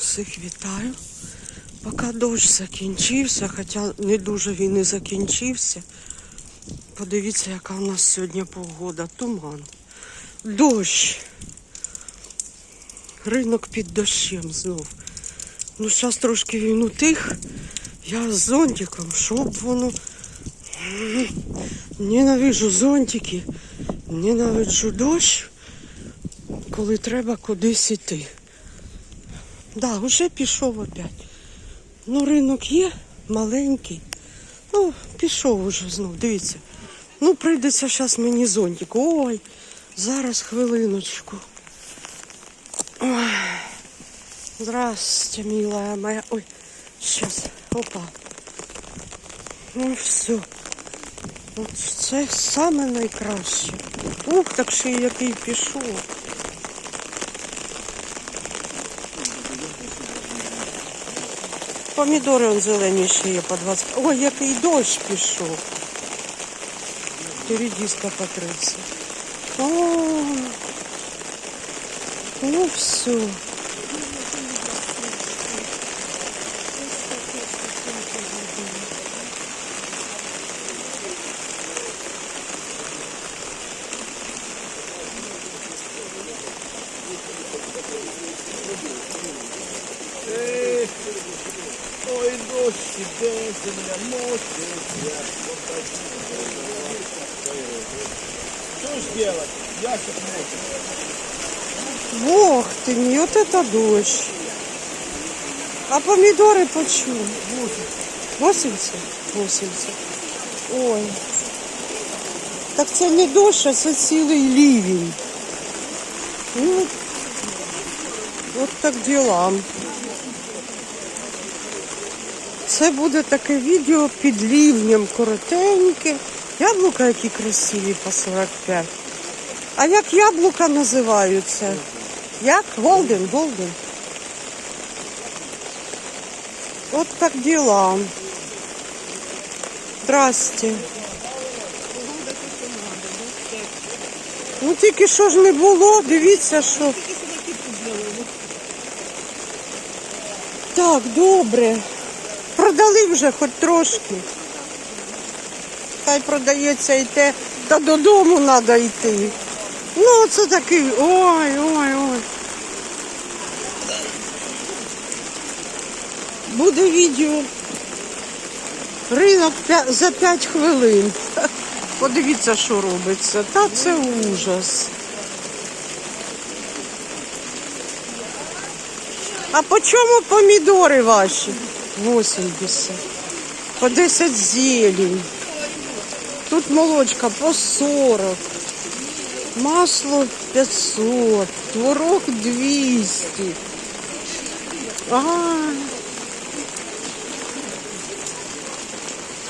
Всіх вітаю. Поки дощ закінчився, хоча не дуже він і закінчився. Подивіться, яка у нас сьогодні погода. Туман. Дощ. Ринок під дощем знов. Ну, зараз трошки він утих. Я з зонтиком, щоб воно. Ненавижу зонтики, ненавиджу дощ, коли треба кудись іти. Да, вже пішов опять. Ну, ринок є маленький. Ну, пішов уже знов, дивіться. Ну, прийдеться зараз мені зонтик. Ой, зараз хвилиночку. Ой. Здрасте, милая моя. Ой, сейчас. Опа. Ну все. От це саме найкраще. Ух, так ще й який пішов. Помідори он зелені ще є по 20. Ой, який дощ пішов. Передіска по 30. О, ну все. іде, земля мочиться. Что ж делать? Ящик мочит. Бог ты мій, от это дощ. А помідори почем? 80? 80. Ой. Так це не дощ, а це цілий лівень. Ну, от так діла. Це буде таке відео під лівнем коротеньке. Яблука які красиві по 45. А як яблука називаються? Як? Голден, голден. От так діла. Здрасте. Ну тільки що ж не було, дивіться, що. Так, добре. Продали вже хоч трошки. Хай продається і те, та додому треба йти. Ну, це такий. Ой, ой, ой. Буде відео. Ринок за 5 хвилин. Подивіться, що робиться. Та це ужас. А по чому помідори ваші? 80. По 10 зелень. Тут молочка по 40. Масло 500, творог 200. А,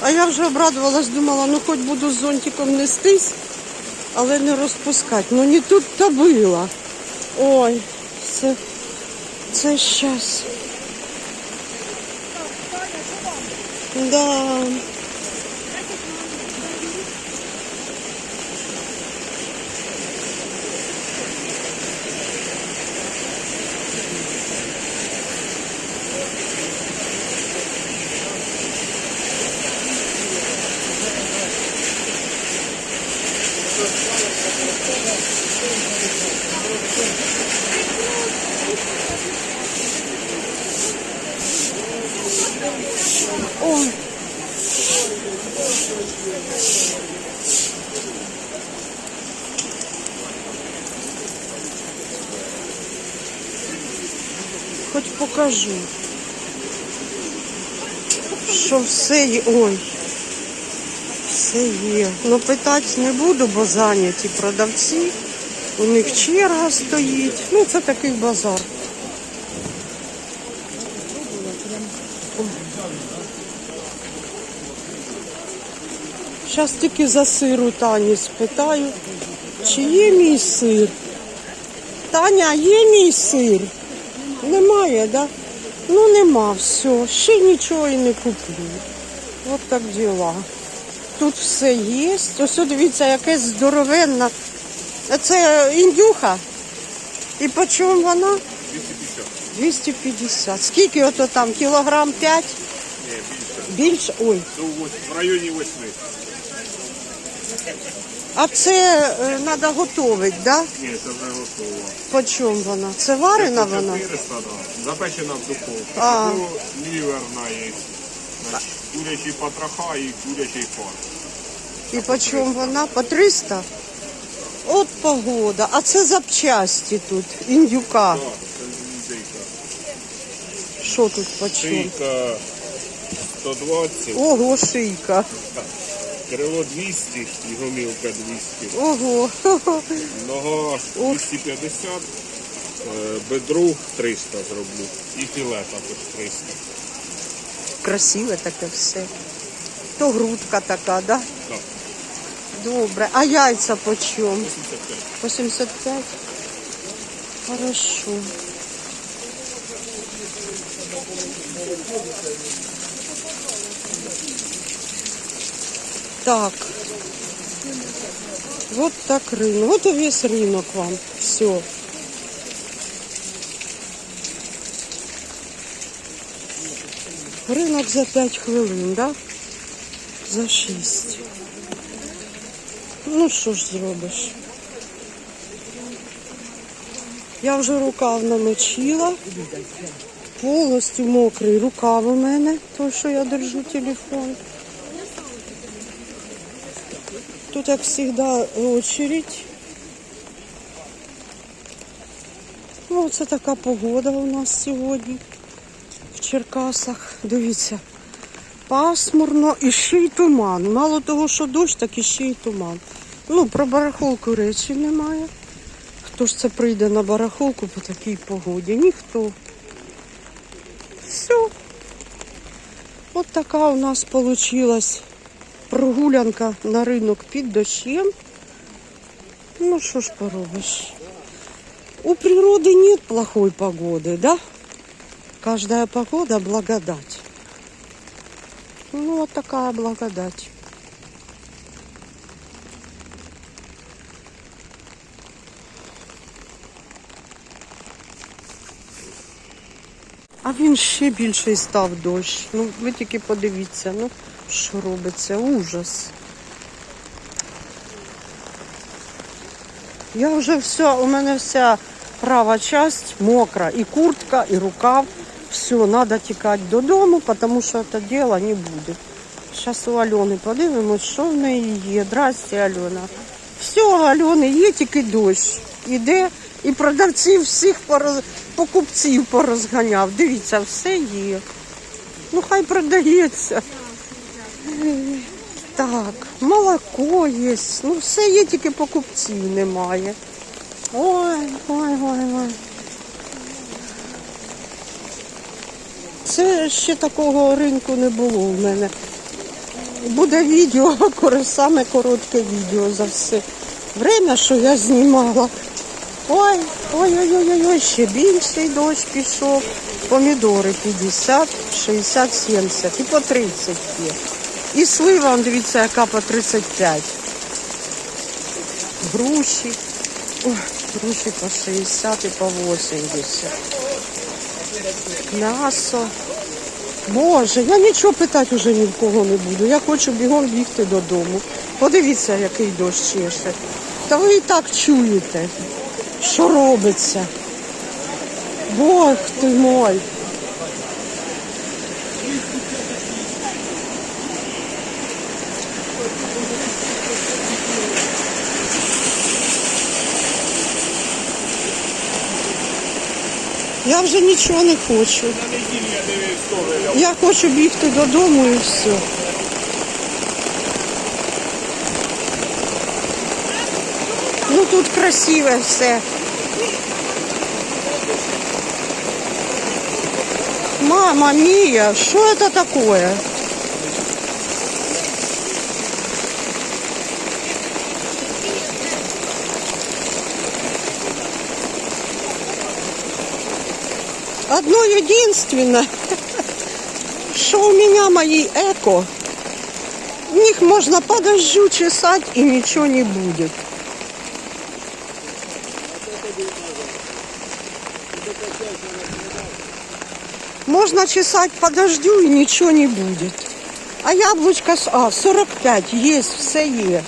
а я вже обрадувалась, думала, ну хоч буду з зонтиком нестись, але не розпускати. Ну не тут то було. Ой, це, це щас. Да. Ой. Покажу, що все є. Ой, все є. Ну питати не буду, бо зайняті продавці. У них черга стоїть. Ну, це такий базар. Зараз тільки за сиру Тані спитаю, чи є мій сир. Таня, є мій сир? Немає, да? Ну нема, все. Ще нічого і не куплю. От так діла. Тут все є. Ось дивіться, якесь здоровенна. Це індюха. І по чому вона? 250. 250. Скільки ото там? Кілограм 5? Ні, більше. Більше? Ой. До в районі восьми. А це треба готувати, да? Ні, це вже готово. По чому вона? Це варена вона? 400, да. Запечена в духовці. А. Або ліверна є. Значить, Курячі потроха і курячий фарш. І по чому вона? По 300? От погода. А це запчасті тут, індюка. Так, це індейка. Що тут по чому? Шийка 120, Ого, шийка. Крило 200 і гомілка 200. Ого. Нога 250, е, бедро 300 зроблю. І філе також 300. Красиве таке все. То грудка така, да? Так, Добре. А яйця по чому? 85. 85? Хорошо. Так. Вот так рынок. Вот и весь рынок вам. Все. Ринок за 5 хвилин, да? За 6. Ну що ж зробиш? Я вже рукав намочила. Повністю мокрий рукав у мене, тому що я держу телефон. Як завжди, очередь. Ну, це така погода у нас сьогодні в Черкасах. Дивіться, пасмурно і ще й туман. Мало того, що дощ, так і ще й туман. Ну, про барахолку речі немає. Хто ж це прийде на барахолку по такій погоді? Ніхто. Все. От така у нас получилась прогулянка на ринок під дощем. Ну, що ж поробиш? У природы нет плохой погоды, да? Каждая погода благодать. Ну, вот такая благодать. А він ще більший став дощ. Ну, ви тільки подивіться, ну, Що робиться, ужас. Я вже все, у мене вся права часть мокра, і куртка, і рукав. Все, треба тікати додому, тому що це діло не буде. Зараз у Альони подивимось, що в неї є. Здрасте, Альона. Все, Альони є тільки дощ. Іде і продавців всіх пороз... покупців порозганяв. Дивіться, все є. Ну хай продається. Так, молоко є. Ну все є, тільки покупців немає. Ой, ой, ой, ой. Це ще такого ринку не було в мене. Буде відео, саме коротке відео за все время, що я знімала. Ой, ой, ой, ой, ой, ой, ще більший дощ пішов. Помідори 50, 60, 70 і по 30 є. І слива, он, дивіться, яка по 35. Груші. Ой, груші по 60 і по 80. М'ясо. Боже, я нічого питати вже ні в кого не буду. Я хочу бігом бігти додому. Подивіться, який дощ чеше. Та ви і так чуєте, що робиться. Бог ти мой. Я вже нічого не хочу. Я. Хочу бігти додому і все. Ну тут красиве все. Мама мія, що це таке? Одно единственное, что у меня мои эко, в них можно по дождю чесать и ничего не будет. Можно чесать по дождю и ничего не будет. А яблучко, с- а, 45 есть, все є.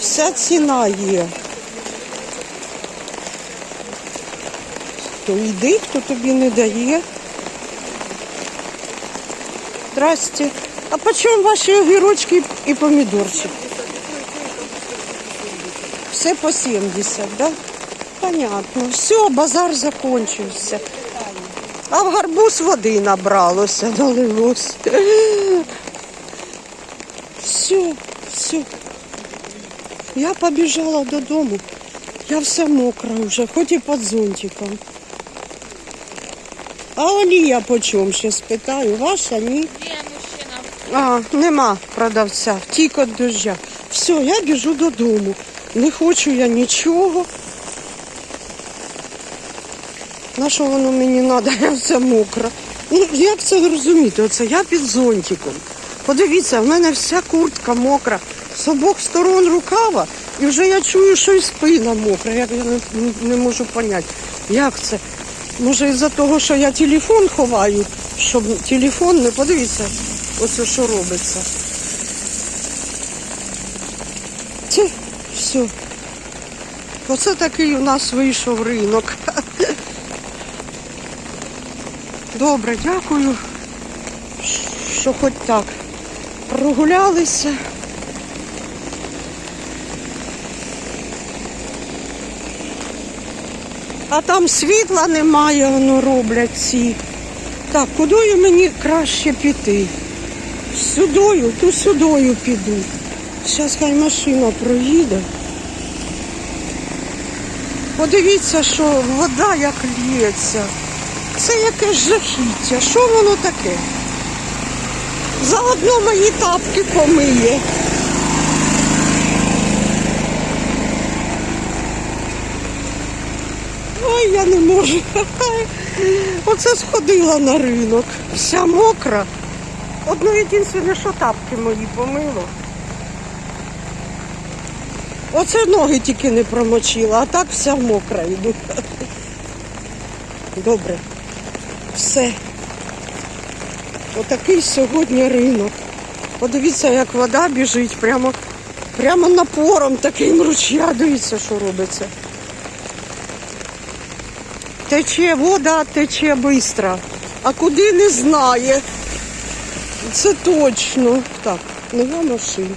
Вся ціна є. То йди, хто тобі не дає. Здрасте. А по чому ваші огірочки і помідорчик? Все по 70, да? Понятно. Все, базар закончився. А в гарбуз води набралося, налилось. Все, все. Я побіжала додому. Я вся мокра вже, хоч і під зонтиком. А олія по чому ще спитаю? Ваша ні? Є мужчина. А, нема продавця, втік від дождя. Все, я біжу додому. Не хочу я нічого. На що воно мені треба, я вся мокра. Ну, як це розуміти? Оце я під зонтиком. Подивіться, в мене вся куртка мокра, з обох сторон рукава, і вже я чую, що і спина мокра. Я, я не, не можу зрозуміти, як це. Може, із-за того, що я телефон ховаю, щоб телефон не подивіться, ось що робиться. Ті, все. Оце такий у нас вийшов ринок. Добре, дякую, що хоч так прогулялися. А там світла немає, воно роблять ці. Так, кудою мені краще піти? Сюдою, ту сюдою піду. Зараз хай машина проїде. Подивіться, що вода як лється. Це якесь жахіття. Що воно таке? Заодно мої тапки помиє. Ой, я не можу. Оце сходила на ринок. Вся мокра. Одно єдине, що тапки мої помило. Оце ноги тільки не промочила, а так вся мокра йду. Добре. Все. Отакий сьогодні ринок. Подивіться, як вода біжить, прямо, прямо напором таким ручя. Дивіться, що робиться. Тече вода, тече швидко. А куди не знає. Це точно. Так, нема машин,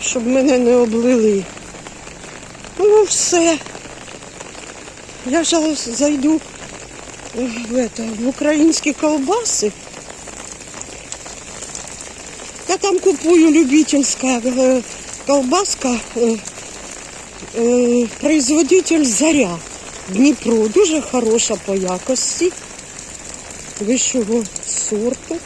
щоб мене не облили. Ну все. Я зараз зайду в, это, в українські колбаси. Я там купую любительська е, колбаска, е, е, производитель Заря Дніпро. Дуже хороша по якості. Вищого сорту.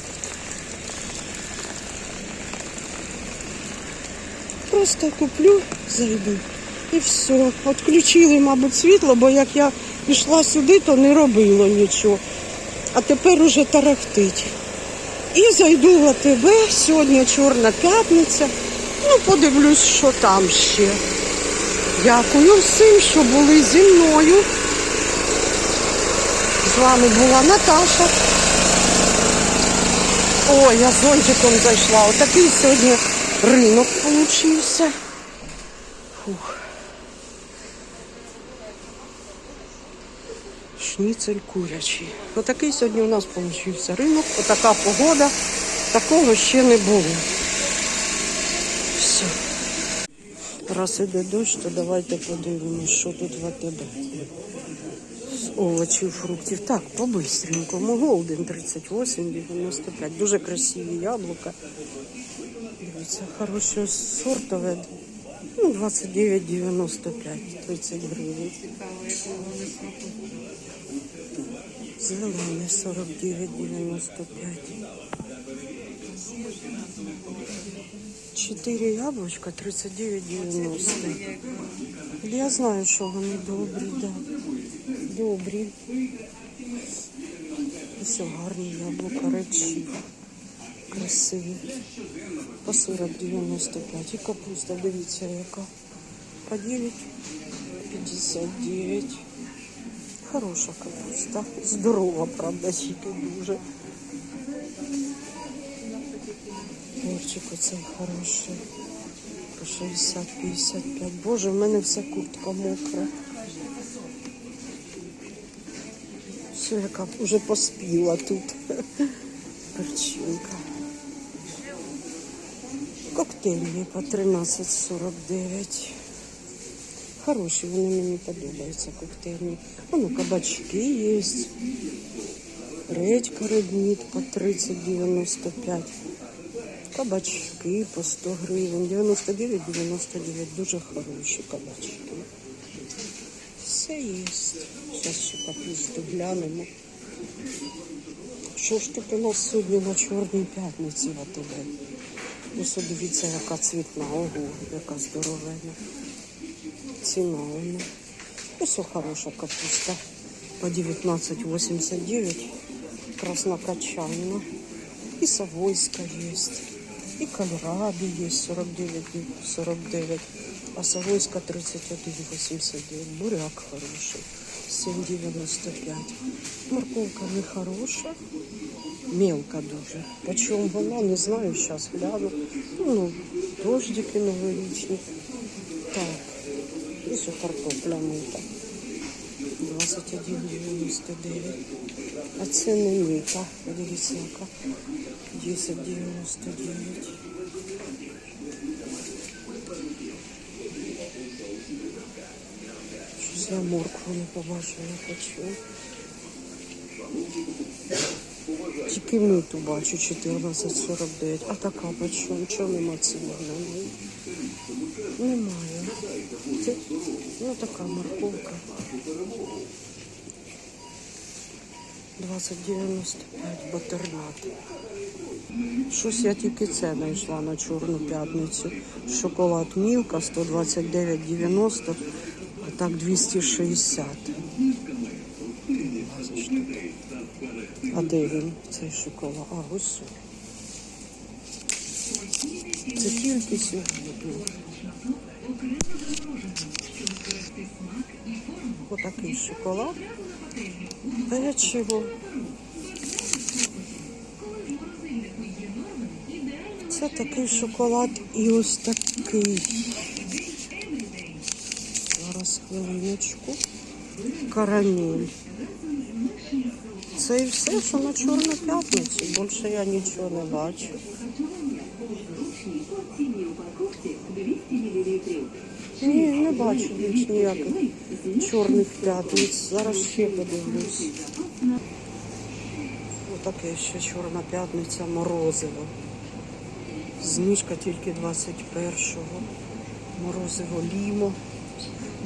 Просто куплю, зайду. І все. Отключили, мабуть, світло, бо як я пішла сюди, то не робило нічого. А тепер уже тарахтить. І зайду в АТБ. Сьогодні Чорна п'ятниця. Ну, подивлюсь, що там ще. Дякую всім, що були зі мною. З вами була Наташа. Ой, я зонтиком зайшла. Отакий сьогодні ринок получився. Фух. Шніцель курячий. Отакий сьогодні у нас получився ринок. Отака погода. Такого ще не було. Все. Раз іде дощ, то давайте подивимось, що тут в АТБ. З овочів, фруктів. Так, по-бистренькому. Голден 38,95. Дуже красиві яблука. Дивіться, хороше сортове. Ну, 29,95, 30 гривень. Зелене 49,95. Чотири яблучка 39,90. Я знаю, що вони добрі, да. Добрі. Все гарні яблука, речі. Красиві. По 40,95. І капуста, дивіться, яка. По 9,59. Хороша капуста. Здорова, правда, тільки дуже. Оцей хороший. По 60-55. Боже, в мене вся куртка мокра. Все, яка вже поспіла тут. Перчинка. Коктейльні по 13,49. Хороші, вони мені подобаються коктейльні. Воно кабачки є. Редька редміт по 30,95. Кабачки по 100 гривень. 99,99. Дуже хороші кабачки. Все є. Зараз ще капусту глянемо. Що ж тут у нас сьогодні на Чорній п'ятниці в АТБ? Ось дивіться, яка цвітна, ого, яка здоровена. Ціна вона. Ось хороша капуста. По 19,89. Краснокочанна. И Савойска есть. И кальраби есть 49, 49. А Савойска 31,89. Буряк хороший. 7,95. Морковка не хороша. Мелка дуже. Почем вона, не знаю, зараз гляну. Ну, дождики новорічні. Так. І що картопля мита. 21,99. А це не мита. Дивіться, яка. 10,99. Щось я моркву не побачила, хочу. Тільки миту бачу 14,49. А така почем? Чого нема ціни? Немає. Це, ну така морковка. 20,95 батернат. Щось я тільки це знайшла на Чорну п'ятницю. Шоколад Мілка 129,90, а так 260. А де він, цей шоколад? А, ось. Це тільки сьогодні. Отакий шоколад. Печиво. Це такий шоколад і ось такий. Зараз хвилиночку. Карамель. Це і все, що на Чорну п'ятницю. Більше я нічого не бачу. Ні, не бачу більш ніяких чорних п'ятниць. Зараз ще подивлюсь. Отаке ще чорна п'ятниця морозиво. Знижка тільки 21-го. Морозиво лімо.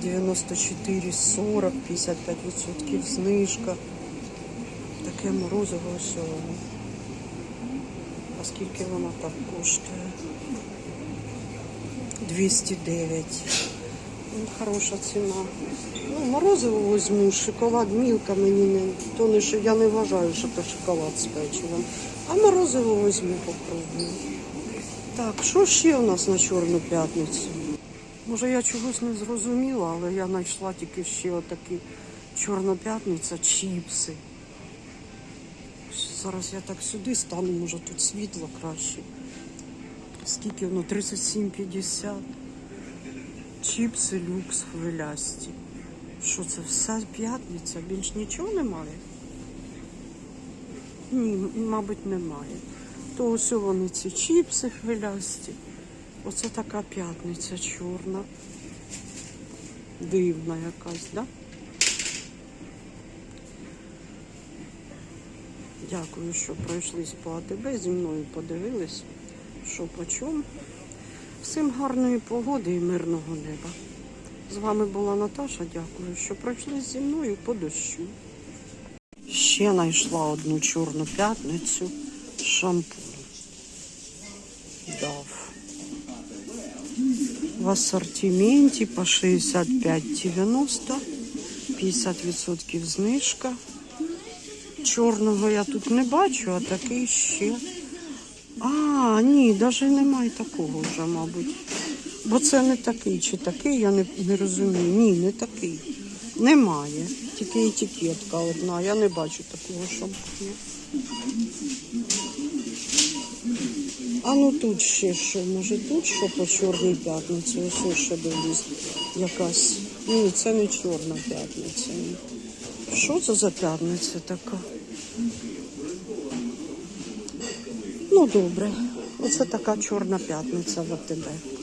94,40, 55% знижка. Таке морозиво ось воно. А скільки воно так коштує? 209. Ну, хороша ціна. Ну, морозиво візьму, шоколад мілка мені не. То не що я не вважаю, що це шоколад з печивом. А морозиво візьму, попробую. Так, що ще у нас на Чорну п'ятницю? Може я чогось не зрозуміла, але я знайшла тільки ще отакі Чорна п'ятниця, чіпси. Зараз я так сюди стану, може тут світло краще. Скільки воно? 37,50. Чіпси люкс хвилясті. Що це вся п'ятниця? Більш нічого немає? Ні, мабуть, немає. То ось вони ці чіпси хвилясті. Оце така п'ятниця чорна. Дивна якась, да? Дякую, що пройшлись по АТБ, зі мною подивились, що по чому. Всім гарної погоди і мирного неба. З вами була Наташа. Дякую, що пройшли зі мною по дощу. Ще знайшла одну чорну п'ятницю шампунь. Дав. В ассортименті по 65,90, 50% знижка. Чорного я тут не бачу, а такий ще. А, ні, навіть немає такого вже, мабуть. Бо це не такий чи такий, я не, не розумію. Ні, не такий. Немає. Тільки етикетка одна. Я не бачу такого шампуня. Ну тут ще що? Може тут що по чорній п'ятниці? Ось ще дивлюсь. Якась. Ні, це не чорна п'ятниця. Що це за п'ятниця така? Ну добре. Оце така чорна п'ятниця в АТБ.